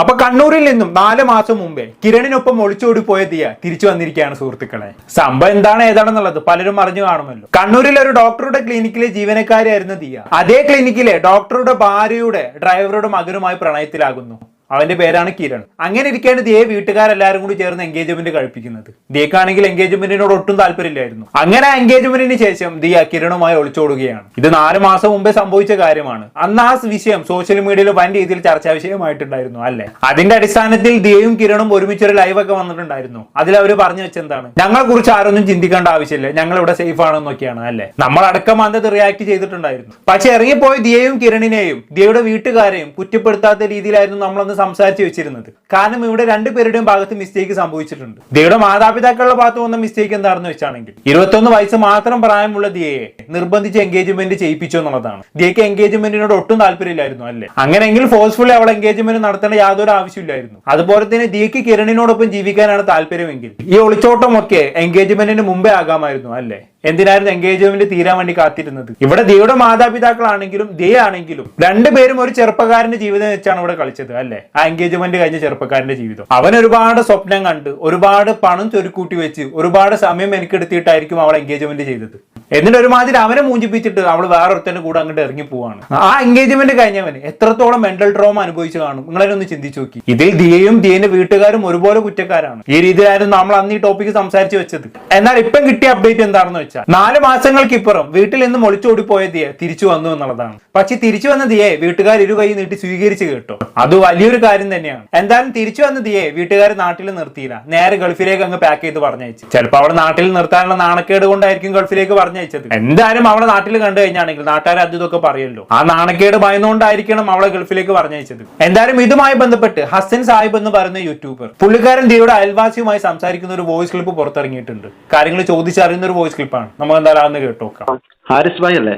അപ്പൊ കണ്ണൂരിൽ നിന്നും നാല് മാസം മുമ്പേ കിരണിനൊപ്പം ഒളിച്ചോടി പോയ ദിയ തിരിച്ചു വന്നിരിക്കുകയാണ് സുഹൃത്തുക്കളെ. സംഭവം എന്താണ് ഏതാണെന്നുള്ളത് പലരും അറിഞ്ഞു കാണുമല്ലോ. കണ്ണൂരിൽ ഒരു ഡോക്ടറുടെ ക്ലിനിക്കിലെ ജീവനക്കാരിയായിരുന്നു ദിയ. അതേ ക്ലിനിക്കിലെ ഡോക്ടറുടെ ഭാര്യയുടെ ഡ്രൈവറുടെ മകനുമായി പ്രണയത്തിലാകുന്നു. അവന്റെ പേരാണ് കിരൺ. അങ്ങനെ ഇരിക്കാണ് ദിയെ വീട്ടുകാരെല്ലാരും കൂടി ചേർന്ന് എൻഗേജ്മെന്റ് കഴിപ്പിക്കുന്നത്. ദിയക്കാണെങ്കിൽ എൻഗേജ്മെന്റിനോട് ഒട്ടും താല്പര്യമില്ലായിരുന്നു. അങ്ങനെ എൻഗേജ്മെന്റിന് ശേഷം ദിയ കിരണുമായി ഒളിച്ചോടുകയാണ്. ഇത് നാല് മാസം മുമ്പേ സംഭവിച്ച കാര്യമാണ്. അന്ന് ആ വിഷയം സോഷ്യൽ മീഡിയയിൽ വൻ രീതിയിൽ ചർച്ചാ വിഷയമായിട്ടുണ്ടായിരുന്നു അല്ലെ? അതിന്റെ അടിസ്ഥാനത്തിൽ ദിയയും കിരണും ഒരുമിച്ചൊരു ലൈവ് ഒക്കെ വന്നിട്ടുണ്ടായിരുന്നു. അതിൽ അവർ പറഞ്ഞു വെച്ചെന്താണ്? ഞങ്ങളെ കുറിച്ച് ആരൊന്നും ചിന്തിക്കേണ്ട ആവശ്യമില്ല. ഞങ്ങൾ ഇവിടെ സേഫ് ആണെന്നൊക്കെയാണ് അല്ലെ? നമ്മളടക്കം അന്തത് റിയാക്ട് ചെയ്തിട്ടുണ്ടായിരുന്നു. പക്ഷെ ഇറങ്ങിപ്പോയ ദിയയും കിരണിനെയും ദിയയുടെ വീട്ടുകാരെയും കുറ്റപ്പെടുത്താത്ത രീതിയിലായിരുന്നു നമ്മളന്ന് സംസാരിച്ച് വെച്ചിരുന്നത്. കാരണം ഇവിടെ രണ്ടുപേരുടെയും ഭാഗത്ത് മിസ്റ്റേക്ക് സംഭവിച്ചിട്ടുണ്ട്. ദിയയുടെ മാതാപിതാക്കളുടെ ഭാഗത്ത് വന്ന മിസ്റ്റേക്ക് എന്താണെന്ന് വെച്ചാണെങ്കിൽ ഇരുപത്തൊന്ന് വയസ്സ് മാത്രം പ്രായമുള്ള ദിയയെ നിർബന്ധിച്ച് എൻഗേജ്മെന്റ് ചെയ്യിപ്പിച്ചു എന്നുള്ളതാണ്. ദിയക്ക് എൻഗേജ്മെന്റിനോട് ഒട്ടും താല്പര്യമില്ലായിരുന്നു അല്ലേ? അങ്ങനെയെങ്കിൽ ഫോഴ്സ്ഫുള്ളി അവൾ എൻഗേജ്മെന്റ് നടത്തേണ്ട യാതൊരു ആവശ്യമില്ലായിരുന്നു അതുപോലെ തന്നെ ദിയക്ക് കിരണിനോടൊപ്പം ജീവിക്കാനാണ് താല്പര്യമെങ്കിൽ ഈ ഒളിച്ചോട്ടമൊക്കെ എൻഗേജ്മെന്റിന് മുമ്പേ ആകാമായിരുന്നു അല്ലേ? എന്തിനായിരുന്നു എൻഗേജ്മെന്റ് തീരാൻ വേണ്ടി കാത്തിരുന്നത്? ഇവിടെ ദിയയുടെ മാതാപിതാക്കളാണെങ്കിലും ദിയ ആണെങ്കിലും രണ്ടുപേരും ഒരു ചെറുപ്പക്കാരന്റെ ജീവിതം വെച്ചാണ് ഇവിടെ കളിച്ചത് അല്ലെ? ആ എൻഗേജ്മെന്റ് കഴിഞ്ഞ ചെറുപ്പക്കാരന്റെ ജീവിതം. അവൻ ഒരുപാട് സ്വപ്നം കണ്ട് ഒരുപാട് പണം ചൊരുക്കൂട്ടി വെച്ച് ഒരുപാട് സമയം എനിക്കെടുത്തിട്ടായിരിക്കും അവൾ എൻഗേജ്മെന്റ് ചെയ്തത്. എന്നിട്ട് ഒരുമാതിരി അവനെ മൂഞ്ചിപ്പിച്ചിട്ട് അവൾ വേറൊരുത്തന്റെ കൂടെ അങ്ങോട്ട് ഇറങ്ങി പോവാണ്. ആ എൻഗേജ്മെന്റ് കഴിഞ്ഞവൻ എത്രത്തോളം മെന്റൽ ട്രോമ അനുഭവിച്ചു കാണും? നിങ്ങളതിനൊന്ന് ചിന്തിച്ചു നോക്കി. ഇതിൽ ദിയയും ദിയന്റെ വീട്ടുകാരും ഒരുപോലെ കുറ്റക്കാരാണ്. ഈ രീതിയിലായിരുന്നു നമ്മൾ അന്ന് ഈ ടോപ്പിക്ക് സംസാരിച്ചു വെച്ചത്. എന്നാൽ ഇപ്പം കിട്ടിയ അപ്ഡേറ്റ് എന്താണെന്ന് വെച്ചാൽ. നാല് മാസങ്ങൾക്കിപ്പുറം വീട്ടിൽ നിന്ന് ഒളിച്ചോടിപ്പോയ ദിയെ തിരിച്ചു വന്നു എന്നുള്ളതാണ്. പക്ഷെ തിരിച്ചു വന്ന ദിയെ വീട്ടുകാർ ഇരു കൈ നീട്ടി സ്വീകരിച്ചു കേട്ടോ. അത് വലിയൊരു കാര്യം തന്നെയാണ്. എന്തായാലും തിരിച്ചു വന്ന ദിയെ വീട്ടുകാർ നാട്ടിൽ നിർത്തിയില്ല. നേരെ ഗൾഫിലേക്ക് അങ്ങ് പാക്ക് ചെയ്ത് പറഞ്ഞയച്ചു. ചിലപ്പോൾ അവിടെ നാട്ടിൽ നിർത്താനുള്ള നാണക്കേട് കൊണ്ടായിരിക്കും ഗൾഫിലേക്ക് പറഞ്ഞയച്ചത്. എന്തായാലും അവളെ നാട്ടിൽ കണ്ടു കഴിഞ്ഞാണെങ്കിൽ നാട്ടുകാർ അത് ഇതൊക്കെ പറയല്ലോ. ആ നാണക്കേട് ഭയന്നുകൊണ്ടായിരിക്കണം അവളെ ഗൾഫിലേക്ക് പറഞ്ഞയച്ചത്. എന്തായാലും ഇതുമായി ബന്ധപ്പെട്ട് ഹസൻ സാഹിബ് എന്ന് പറയുന്ന യൂട്യൂബർ പുള്ളിക്കാരൻ ദിയുടെ അയൽവാസിയുമായി സംസാരിക്കുന്ന ഒരു വോയിസ് ക്ലിപ്പ് പുറത്തിറങ്ങിയിട്ടുണ്ട്. കാര്യങ്ങൾ ചോദിച്ചറിയുന്ന ഒരു വോയിസ് ക്ലിപ്പാണ്. നമുക്ക് എന്തായാലും അതൊന്ന് കേട്ടു നോക്കാം. ഹാരിസ് ഭായ് അല്ലേ?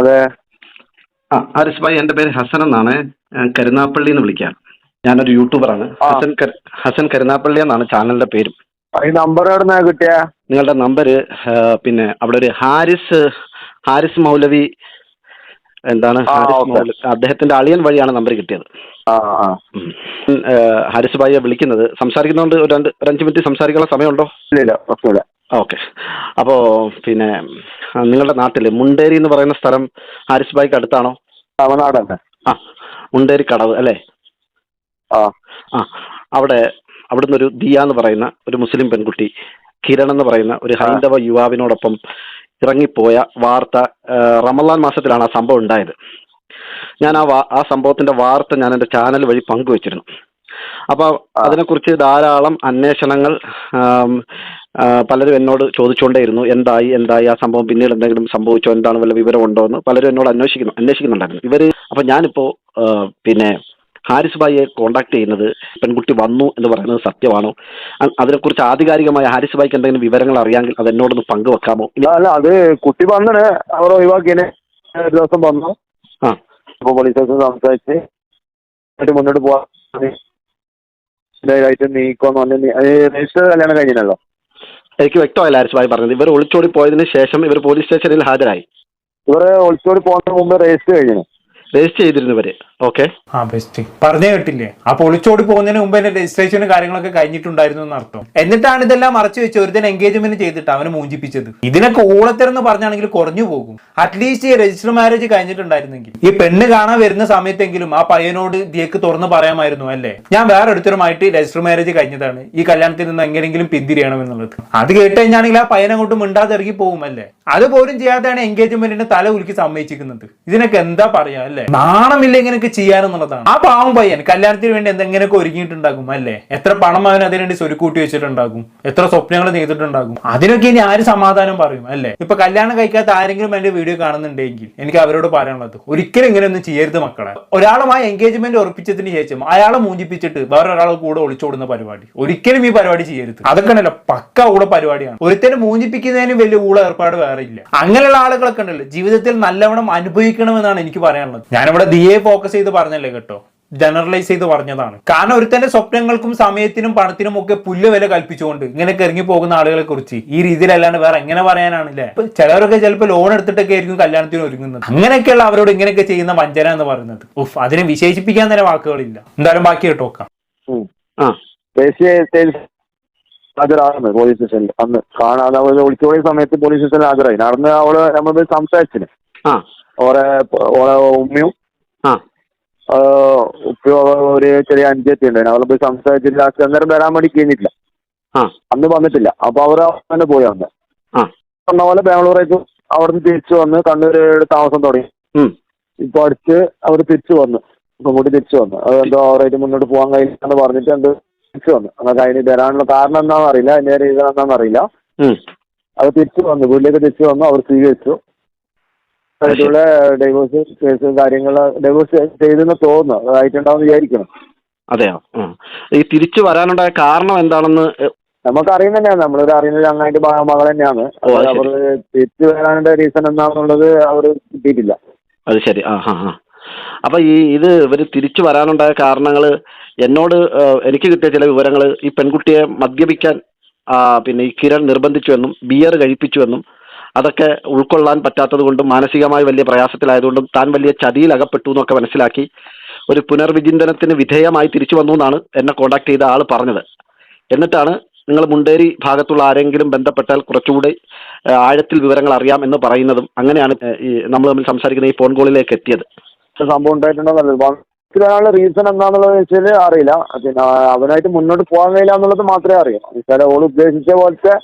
അതെ. ആ ഹാരിസ് ഭായ് എന്റെ പേര് ഹസൻ എന്നാണ്. കരുനാപ്പള്ളി എന്ന് വിളിക്കാം. ഞാനൊരു യൂട്യൂബറാണ് ആണ്. ഹസൻ ഹസൻ കരുനാപ്പള്ളി എന്നാണ് ചാനലിന്റെ പേരും. ഈ നമ്പർ കിട്ടിയ? നിങ്ങളുടെ നമ്പർ പിന്നെ അവിടെ ഒരു ഹാരിസ് ഹാരിസ് മൗലവി എന്താണ്? ഹാരിസ് മൗലവി അദ്ദേഹത്തിന്റെ അളിയൻ വഴിയാണ് നമ്പർ കിട്ടിയത്. ഹാരിസ് ഭായിയെ വിളിക്കുന്നത്. സംസാരിക്കുന്നതുകൊണ്ട് ഒരു രണ്ട് ഒരു അഞ്ച് മിനിറ്റ് സംസാരിക്കാനുള്ള സമയമുണ്ടോ? ഇല്ല ഇല്ല പ്രശ്നമില്ല. ഓക്കെ. അപ്പോ പിന്നെ നിങ്ങളുടെ നാട്ടിൽ മുണ്ടേരി എന്ന് പറയുന്ന സ്ഥലം ഹാരിസ് ബായ്ക്ക് അടുത്താണോ? തമിഴ്നാട് തന്നെ ആ മുണ്ടേരി കടവ് അല്ലേ? ആ. ആ അവിടെ അവിടുന്ന് ഒരു ദിയ എന്ന് പറയുന്ന ഒരു മുസ്ലിം പെൺകുട്ടി കിരൺ എന്ന് പറയുന്ന ഒരു ഹൈന്ദവ യുവാവിനോടൊപ്പം ഇറങ്ങിപ്പോയ വാർത്ത റമലാൻ റമദാൻ മാസത്തിലാണ് ആ സംഭവം ഉണ്ടായത്. ഞാൻ ആ ആ സംഭവത്തിന്റെ വാർത്ത ഞാൻ എന്റെ ചാനൽ വഴി പങ്കുവച്ചിരുന്നു. അപ്പൊ അതിനെക്കുറിച്ച് ധാരാളം അന്വേഷണങ്ങൾ പലരും എന്നോട് ചോദിച്ചുകൊണ്ടേയിരുന്നു എന്തായി എന്തായി? ആ സംഭവം പിന്നീട് എന്തെങ്കിലും സംഭവിച്ചോ? എന്താണ് വല്ല വിവരം ഉണ്ടോ എന്ന് പലരും എന്നോട് അന്വേഷിക്കുന്നു അന്വേഷിക്കുന്നുണ്ടായിരുന്നു. ഇവർ അപ്പൊ ഞാനിപ്പോ പിന്നെ ഹാരിസ് ഭായിയെ കോണ്ടാക്ട് ചെയ്യുന്നത് പെൺകുട്ടി വന്നു എന്ന് പറയുന്നത് സത്യമാണോ? അതിനെക്കുറിച്ച് ആധികാരികമായ ഹാരിസ് ഭായിക്ക് എന്തെങ്കിലും വിവരങ്ങൾ അറിയാമെങ്കിൽ അത് എന്നോടൊന്ന് പങ്കുവെക്കാമോ? അല്ല അത് കുട്ടി വന്നിന് അവർ ഒഴിവാക്കിയതിന് ഒരു ദിവസം വന്നു. ആ. അപ്പൊ പോലീസ് സ്റ്റേഷൻ സംസാരിച്ച് മുന്നോട്ട് പോവാൻ നീക്കോന്ന് പറഞ്ഞ് രജിസ്റ്റർ കല്യാണം കഴിഞ്ഞല്ലോ എനിക്ക് വ്യക്തമായില്ല ഹാരിസ് ഭായി പറഞ്ഞത്. ഇവർ ഒളിച്ചോടി പോയതിന് ശേഷം ഇവർ പോലീസ് സ്റ്റേഷനിൽ ഹാജരായി. ഇവർ ഒളിച്ചോടി പോകുന്നതിന് മുമ്പ് രജിസ്റ്റർ കഴിഞ്ഞു. രജിസ്റ്റർ ചെയ്തിരുന്നു ഇവർ. ഓക്കെ ആ ബെസ്റ്റ് പറഞ്ഞേ കേട്ടില്ലേ? ആ പൊളിച്ചോടി പോകുന്നതിന് മുമ്പ് എന്റെ രജിസ്ട്രേഷനും കാര്യങ്ങളൊക്കെ കഴിഞ്ഞിട്ടുണ്ടായിരുന്നു എന്നർത്ഥം. എന്നിട്ടാണ് ഇതെല്ലാം മറച്ചു വെച്ച് ഒരു എൻഗേജ്മെന്റ് ചെയ്തിട്ട് അവനെ മൂഞ്ചിപ്പിച്ചത്. ഇതിനൊക്കെ ഓളത്തരെന്ന് പറഞ്ഞാണെങ്കിൽ കുറഞ്ഞു പോകും. അറ്റ്ലീസ്റ്റ് ഈ രജിസ്റ്റർ മാരേജ് കഴിഞ്ഞിട്ടുണ്ടായിരുന്നെങ്കിൽ. ഈ പെണ്ണ് കാണാൻ വരുന്ന സമയത്തെങ്കിലും ആ പയ്യനോട് ദിയക്ക് തുറന്ന് പറയാമായിരുന്നു അല്ലേ? ഞാൻ വേറെ ഒരുത്തരുമായിട്ട് രജിസ്റ്റർ മാരേജ് കഴിഞ്ഞതാണ്. ഈ കല്യാണത്തിൽ നിന്ന് എങ്ങനെയെങ്കിലും പിന്തിരിയണം എന്നുള്ളത്. അത് കേട്ട് കഴിഞ്ഞാണെങ്കിൽ ആ പയ്യൻ അങ്ങോട്ട് മിണ്ടാതെ ഇറങ്ങി പോകുമല്ലേ അതുപോലും ചെയ്യാതെയാണ് എൻഗേജ്മെന്റിന്റെ തല ഉലുക്കി സമ്മതിച്ചിരിക്കുന്നത്. ഇതിനൊക്കെ എന്താ പറയാ അല്ലേ? നാണമില്ല ഇങ്ങനെയൊക്കെ ചെയ്യാനെന്നുള്ളതാണ്. ആ പാവം പയ്യൻ കല്യാണത്തിന് വേണ്ടി എന്തെങ്കിലുമൊക്കെ ഒരുങ്ങിയിട്ടുണ്ടാകും അല്ലേ? എത്ര പണം അവൻ അതിനുവേണ്ടി സ്വരുക്കൂട്ടി വെച്ചിട്ടുണ്ടാകും. എത്ര സ്വപ്നങ്ങൾ ചെയ്തിട്ടുണ്ടാകും. അതിനൊക്കെ ഇനി ആര് സമാധാനം പറയും അല്ലേ? ഇപ്പൊ കല്യാണം കഴിക്കാത്ത ആരെങ്കിലും എന്റെ വീഡിയോ കാണുന്നുണ്ടെങ്കിൽ എനിക്ക് അവരോട് പറയാനുള്ളത് ഒരിക്കലും ഇങ്ങനെ ഒന്നും ചെയ്യരുത് മക്കളെ. ഒരാളുമായി എൻഗേജ്മെന്റ് ഉറപ്പിച്ചതിന് ശേഷം അയാളെ മൂഞ്ചിപ്പിച്ചിട്ട് വേറെ ഒരാൾ കൂടെ ഒളിച്ചോടുന്ന പരിപാടി. ഒരിക്കലും ഈ പരിപാടി ചെയ്യരുത്. അതൊക്കെ ഉണ്ടല്ലോ പക്ക ഊള പരിപാടിയാണ്. ഒരുത്തനെ മൂഞ്ചിപ്പിക്കുന്നതിന് വലിയ ഊള ഏർപ്പാട് വേറെ ഇല്ല. അങ്ങനെയുള്ള ആളുകളൊക്കെ ഉണ്ടല്ലോ ജീവിതത്തിൽ നല്ലവണ്ണം അനുഭവിക്കണമെന്നാണ് എനിക്ക് പറയാനുള്ളത്. ഞാനിവിടെ ദിയെ ഫോക്കസ് ചെയ്ത് പറഞ്ഞല്ലേ കേട്ടോ? ജനറലൈസ് ചെയ്ത് പറഞ്ഞതാണ്. കാരണം ഒരുത്തന്റെ സ്വപ്നങ്ങൾക്കും സമയത്തിനും പണത്തിനും ഒക്കെ പുല്ല് വില കൽപ്പിച്ചുകൊണ്ട് ഇങ്ങനെ ഇറങ്ങി പോകുന്ന ആളുകളെ കുറിച്ച് ഈ രീതിയിലല്ലാണ്ട് വേറെ എങ്ങനെ പറയാനാണല്ലേ? ഇപ്പൊ ചിലവരൊക്കെ ചിലപ്പോൾ ലോൺ എടുത്തിട്ടൊക്കെ ആയിരിക്കും കല്യാണത്തിന് ഒരുങ്ങുന്നത്. അങ്ങനെയൊക്കെയുള്ള അവരോട് ഇങ്ങനെയൊക്കെ ചെയ്യുന്ന വഞ്ചന എന്ന് പറയുന്നത്. ഉഫ് അതിനെ വിശേഷിപ്പിക്കാൻ തന്നെ വാക്കുകളില്ല. എന്തായാലും ബാക്കി കേട്ടോ നോക്കാം. ഹാജരാകുന്നത് പോലീസ് സ്റ്റേഷനിൽ അന്ന് കാണാതെ അവൾ ഒളിച്ചോടിയ സമയത്ത് പോലീസ് സ്റ്റേഷനിൽ ഹാജരായി. നടന്ന് അവൾ നമ്മൾ സംസാരിച്ചില്ല സംസാരിച്ചിന്. ആ. ഓരെ ഓരെ ഉമ്മയും ആ. ഒരു ചെറിയ അഞ്ചെത്തി ഉണ്ടായിരുന്നു അവളെ പോയി സംസാരിച്ചിട്ട് ലാസ്റ്റ് അന്നേരം വരാൻ വേണ്ടി കഴിഞ്ഞിട്ടില്ല. അന്ന് വന്നിട്ടില്ല. അപ്പൊ അവർ തന്നെ പോയി അന്ന് പറഞ്ഞ പോലെ ബാംഗ്ലൂരേക്ക് അവിടുന്ന് തിരിച്ചു വന്ന് കണ്ണൂര് താമസം തുടങ്ങി. ഇപ്പൊ അടുത്ത് അവർ തിരിച്ചു വന്നു. കൂടി തിരിച്ചു വന്നു. അത് എന്തോ അവരായിട്ട് മുന്നോട്ട് പോകാൻ കഴിയില്ല എന്ന് പറഞ്ഞിട്ട് എന്ത് തിരിച്ചു വന്നു. അങ്ങനെ കഴിഞ്ഞ് വരാനുള്ള കാരണം എന്താണെന്ന് അറിയില്ല. അതിന്റെ റീസൺ എന്താണെന്ന് അറിയില്ല. അത് തിരിച്ചു വന്നു. വീട്ടിലേക്ക് തിരിച്ചു വന്നു അവർ സ്വീകരിച്ചു. ആയിട്ടുള്ള ഡൈവോഴ്സ് കേസ് കാര്യങ്ങൾ ഡൈവോഴ്സ് ചെയ്തെന്ന് തോന്നുന്നു. അതായിട്ടുണ്ടാവും വിചാരിക്കണം അതെയോ? ഈ തിരിച്ചു വരാനുണ്ടായ കാരണം എന്താണെന്ന് നമുക്ക് അറിയുന്ന തന്നെയാണ്. നമ്മളൊരു അറിയുന്ന ചങ്ങായിട്ട് മകൾ തന്നെയാണ്. അവർ. തിരിച്ചു വരാനുള്ള റീസൺ എന്താണെന്നുള്ളത് അവർ കിട്ടിയിട്ടില്ല. അത് ശരി. ആ ഹാ ഹാ അപ്പൊ ഈ ഇത് ഇവർ തിരിച്ചു വരാനുണ്ടായ കാരണങ്ങൾ എന്നോട് എനിക്ക് കിട്ടിയ ചില വിവരങ്ങൾ ഈ പെൺകുട്ടിയെ മദ്യപിക്കാൻ പിന്നെ ഈ കിരൺ നിർബന്ധിച്ചു എന്നും ബിയർ കഴിപ്പിച്ചു എന്നും അതൊക്കെ ഉൾക്കൊള്ളാൻ പറ്റാത്തത് കൊണ്ടും മാനസികമായി വലിയ പ്രയാസത്തിലായതുകൊണ്ടും താൻ വലിയ ചതിയിൽ അകപ്പെട്ടു എന്നൊക്കെ മനസ്സിലാക്കി ഒരു പുനർവിചിന്തനത്തിന് വിധേയമായി തിരിച്ചു വന്നു എന്നാണ് എന്നെ കോണ്ടാക്ട് ചെയ്ത ആൾ പറഞ്ഞത്. എന്നിട്ടാണ് നിങ്ങൾ മുണ്ടേരി ഭാഗത്തുള്ള ആരെങ്കിലും ബന്ധപ്പെട്ടാൽ കുറച്ചുകൂടി ആഴത്തിൽ വിവരങ്ങൾ അറിയാം എന്ന് പറയുന്നതും അങ്ങനെയാണ് നമ്മൾ തമ്മിൽ സംസാരിക്കുന്ന ഈ ഫോൺ കോളിലേക്ക് എത്തിയത്. സംഭവം ഉണ്ടായിട്ടുണ്ടോ റീസൺ എന്താണെന്നുള്ളത് വെച്ചാൽ അറിയില്ല. പിന്നെ അവനായിട്ട് മുന്നോട്ട് പോകാൻ കഴിയില്ല എന്നുള്ളത് മാത്രമേ അറിയാം. ഓൾ ഉദ്ദേശിച്ച പോലത്തെ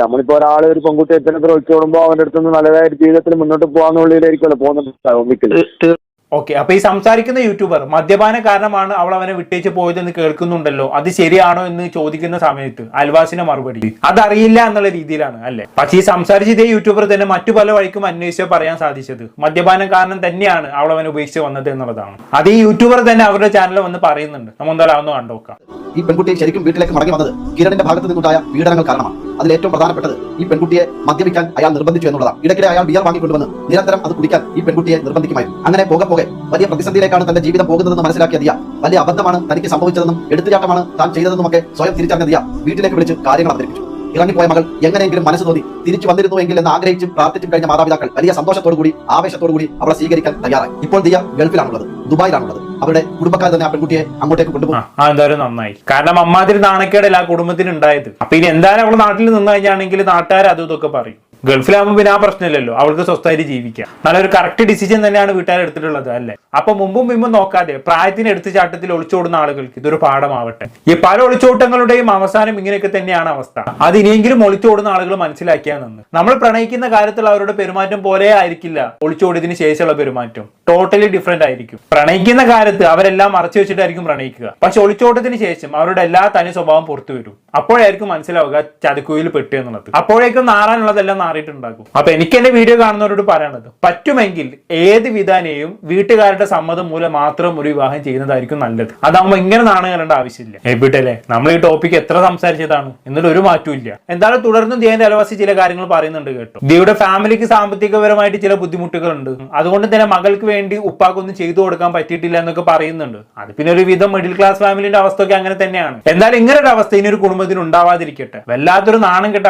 നമ്മളിപ്പോ ഒരാൾ ഒരു പെൺകുട്ടി എത്തിനത്ര ഒഴിച്ചോടുമ്പോ അവന്റെ അടുത്ത് നിന്ന് നല്ലതായ ജീവിതത്തിൽ മുന്നോട്ട് പോകാന്നുള്ളിലായിരിക്കുമല്ലോ പോകുന്നത്. ഓക്കെ അപ്പൊ ഈ സംസാരിക്കുന്ന യൂട്യൂബർ മദ്യപാന കാരണമാണ് അവൾ അവനെ വിട്ടേച്ച് പോയതെന്ന് കേൾക്കുന്നുണ്ടല്ലോ. അത് ശരിയാണോ എന്ന് ചോദിക്കുന്ന സമയത്ത് അൽവാസിന്റെ മറുപടി. അതറിയില്ല എന്നുള്ള രീതിയിലാണ് അല്ലെ? പക്ഷേ ഈ സംസാരിച്ച ഇതേ യൂട്യൂബർ തന്നെ മറ്റു പല വഴിക്കും അന്വേഷിച്ച് പറയാൻ സാധിച്ചത് മദ്യപാനം കാരണം തന്നെയാണ് അവൾ അവനെ ഉപേക്ഷിച്ച് വന്നത് എന്നുള്ളതാണ്. അത് ഈ യൂട്യൂബർ തന്നെ അവരുടെ ചാനലിൽ വന്ന് പറയുന്നുണ്ട്. നമ്മൾ എന്തായാലും അതൊന്ന് കണ്ടോക്കാം. ഈ പെൺകുട്ടി ശരിക്കും വീട്ടിലേക്ക് മടങ്ങി വന്നത് കിരണിന്റെ ഭാഗത്ത് നിന്നുണ്ടായ പീഡനങ്ങൾ കാരണമാണ്. അതിൽ ഏറ്റവും പ്രധാനപ്പെട്ടത് ഈ പെൺകുട്ടിയെ മദ്യപിക്കാൻ അയാൾ നിർബന്ധിച്ചു എന്നുള്ളതാണ്. ഇടയ്ക്കിടെ അയാൾ ബിയർ വാങ്ങിക്കൊണ്ടുവന്ന് നിരന്തരം അത് കുടിക്കാൻ ഈ പെൺകുട്ടിയെ നിർബന്ധിക്കുമായിരുന്നു. അങ്ങനെ പോകെ പോകെ വലിയ പ്രതിസന്ധിയിലേക്കാണ് തന്റെ ജീവിതം പോകുന്നതെന്ന് മനസ്സിലാക്കിയ ദിയ വലിയ അബദ്ധമാണ് തനിക്ക് സംഭവിച്ചതെന്നും എടുത്തുചാട്ടമാണ് താൻ ചെയ്തതെന്നും ഒക്കെ സ്വയം തിരിച്ചറിഞ്ഞ ദിയ വീട്ടിലേക്ക് വിളിച്ച് കാര്യങ്ങൾ അവതരിപ്പിച്ചു. ഇറങ്ങിപ്പോയ മകൾ എങ്ങനെയെങ്കിലും മനസ്സ് തോന്നി തിരിച്ചു വന്നിരുന്നു എങ്കിൽ എന്ന് ആഗ്രഹിച്ചും പ്രാർത്ഥിച്ചും കഴിഞ്ഞ മാതാപിതാക്കൾ വലിയ സന്തോഷത്തോടു കൂടി ആവേശത്തോടു കൂടി അവളെ സ്വീകരിക്കാൻ തയ്യാറായി. ഇപ്പോൾ ദിയ ഗൾഫിലാണുള്ളത് ദുബായിലാണുള്ളത്. അവരുടെ കുടുംബക്കാർ തന്നെ ആ പെൺകുട്ടിയെ അങ്ങോട്ടേക്ക് കൊണ്ടുപോകും. എന്തായാലും നന്നായി. കാരണം അമ്മാതിരി നാണക്കേടല്ല ആ കുടുംബത്തിന് ഉണ്ടായത് അപ്പൊ ഇനി എന്തായാലും അവൾ നാട്ടിൽ നിന്ന് കഴിഞ്ഞാണെങ്കിൽ നാട്ടുകാർ അതും ഇതൊക്കെ പറയും. ഗൾഫിലാകുമ്പോൾ പിന്നെ ആ പ്രശ്നമില്ലല്ലോ. അവൾക്ക് സ്വസ്ഥമായിട്ട് ജീവിക്കാം. നല്ലൊരു കറക്റ്റ് ഡിസിഷൻ തന്നെയാണ് വീട്ടുകാർ എടുത്തിട്ടുള്ളത് അല്ലേ? അപ്പൊ മുമ്പും മുമ്പും നോക്കാതെ പ്രായത്തിന് എടുത്തു ചാട്ടത്തിൽ ഒളിച്ചോടുന്ന ആളുകൾക്ക് ഇതൊരു പാഠമാവട്ടെ. ഈ പല ഒളിച്ചോട്ടങ്ങളുടെയും അവസാനം ഇങ്ങനെയൊക്കെ തന്നെയാണ് അവസ്ഥ. അത് ഇനിയെങ്കിലും ഒളിച്ചോടുന്ന ആളുകൾ മനസ്സിലാക്കിയാൽ നിന്ന്. നമ്മൾ പ്രണയിക്കുന്ന കാര്യത്തിൽ അവരുടെ പെരുമാറ്റം പോലെ ആയിരിക്കില്ല ഒളിച്ചോടിയതിന് ശേഷമുള്ള പെരുമാറ്റം. ടോട്ടലി ഡിഫറെന്റ് ആയിരിക്കും. പ്രണയിക്കുന്ന കാര്യത്ത് അവരെല്ലാം മറച്ചു വെച്ചിട്ടായിരിക്കും പ്രണയിക്കുക. പക്ഷെ ഒളിച്ചോട്ടത്തിന് ശേഷം അവരുടെ എല്ലാ തനി സ്വഭാവം പുറത്തു വരും. അപ്പോഴായിരിക്കും മനസ്സിലാവുക ചതുക്കുയിൽ പെട്ടു എന്നുള്ളത്. അപ്പോഴേക്കും നാറാനുള്ളതെല്ലാം നാറിയിട്ടുണ്ടാകും. അപ്പൊ എനിക്ക് എന്റെ വീഡിയോ കാണുന്നവരോട് പറയാനുള്ളത് പറ്റുമെങ്കിൽ ഏത് വിധാനെയും വീട്ടുകാരുടെ സമ്മതം മൂലം മാത്രം ഒരു വിവാഹം ചെയ്യുന്നതായിരിക്കും നല്ലത്. അതാകുമ്പോൾ ഇങ്ങനെ നാണം ആവശ്യമില്ല. എബിട്ടല്ലേ നമ്മൾ ഈ ടോപ്പിക് എത്ര സംസാരിച്ചതാണ് എന്നിട്ട് ഒരു മാറ്റവും ഇല്ല എന്തായാലും തുടർന്നും ദിയന്റെ അലവാസി ചില കാര്യങ്ങൾ പറയുന്നുണ്ട് കേട്ടോ. ദിയുടെ ഫാമിലിക്ക് സാമ്പത്തികപരമായിട്ട് ചില ബുദ്ധിമുട്ടുകളുണ്ട്. അതുകൊണ്ട് തന്നെ മകൾക്ക് വേണ്ടി ഉപ്പാക്കൊന്നും ചെയ്തു കൊടുക്കാൻ പറ്റിയിട്ടില്ല എന്നൊക്കെ പറയുന്നുണ്ട്. അത് പിന്നെ ഒരു വിധം മിഡിൽ ക്ലാസ് ഫാമിലിന്റെ അവസ്ഥയൊക്കെ അങ്ങനെ തന്നെയാണ്. എന്തായാലും ഇങ്ങനെ ഒരു അവസ്ഥ ഇനി ഒരു കുടുംബത്തിന് ഉണ്ടാവാതിരിക്കട്ടെ വല്ലാത്തൊരു നാണം കെട്ട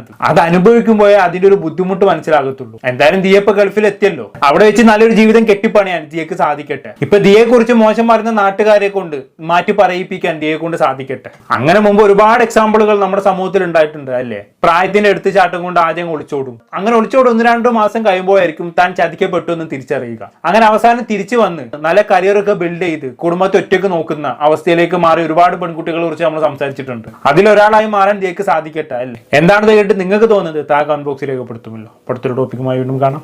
ഇത് അത് അനുഭവിക്കുമ്പോഴേ അതിന്റെ ഒരു ബുദ്ധിമുട്ട് മനസ്സിലാകത്തുള്ളൂ. എന്തായാലും ദിയപ്പ് ഗൾഫിൽ എത്തിയല്ലോ. അവിടെ വെച്ച് നല്ലൊരു ജീവിതം കെട്ടിപ്പണിയാൻ ദിയക്ക് സാധിക്കട്ടെ. ഇപ്പൊ ദിയെ കുറിച്ച് മോശം പറയുന്ന നാട്ടുകാരെ കൊണ്ട് മാറ്റി പറയിപ്പിക്കാൻ ദിയെ കൊണ്ട് സാധിക്കട്ടെ. അങ്ങനെ മുമ്പ് ഒരുപാട് എക്സാമ്പിളുകൾ നമ്മുടെ സമൂഹത്തിൽ ഉണ്ടായിട്ടുണ്ട് അല്ലേ? പ്രായത്തിന്റെ എടുത്തു ചാട്ടം കൊണ്ട് ആദ്യം ഒളിച്ചോടും. അങ്ങനെ ഒളിച്ചോടും ഒന്ന് രണ്ടു മാസം കഴിയുമ്പോഴായിരിക്കും താൻ ചതിക്കപ്പെട്ടു എന്ന് തിരിച്ചറിയുക. അങ്ങനെ അവസാനം തിരിച്ചു വന്ന് നല്ല കരിയറൊക്കെ ബിൽഡ് ചെയ്ത് കുടുംബത്തെ ഒറ്റയ്ക്ക് നോക്കുന്ന അവസ്ഥയിലേക്ക് മാറി ഒരുപാട് പെൺകുട്ടികളെ കുറിച്ച് നമ്മൾ സംസാരിച്ചിട്ടുണ്ട്. അതിലൊരാളായി മാറാൻ ജയ്ക്ക് സാധിക്കട്ടെ അല്ലേ? എന്താണ് കേട്ട് നിങ്ങൾക്ക് തോന്നുന്നത്? താ കമന്റ് ബോക്സിൽ രേഖപ്പെടുത്തുമല്ലോ. അടുത്തൊരു ടോപ്പിക്കുമായി വീണ്ടും കാണാം.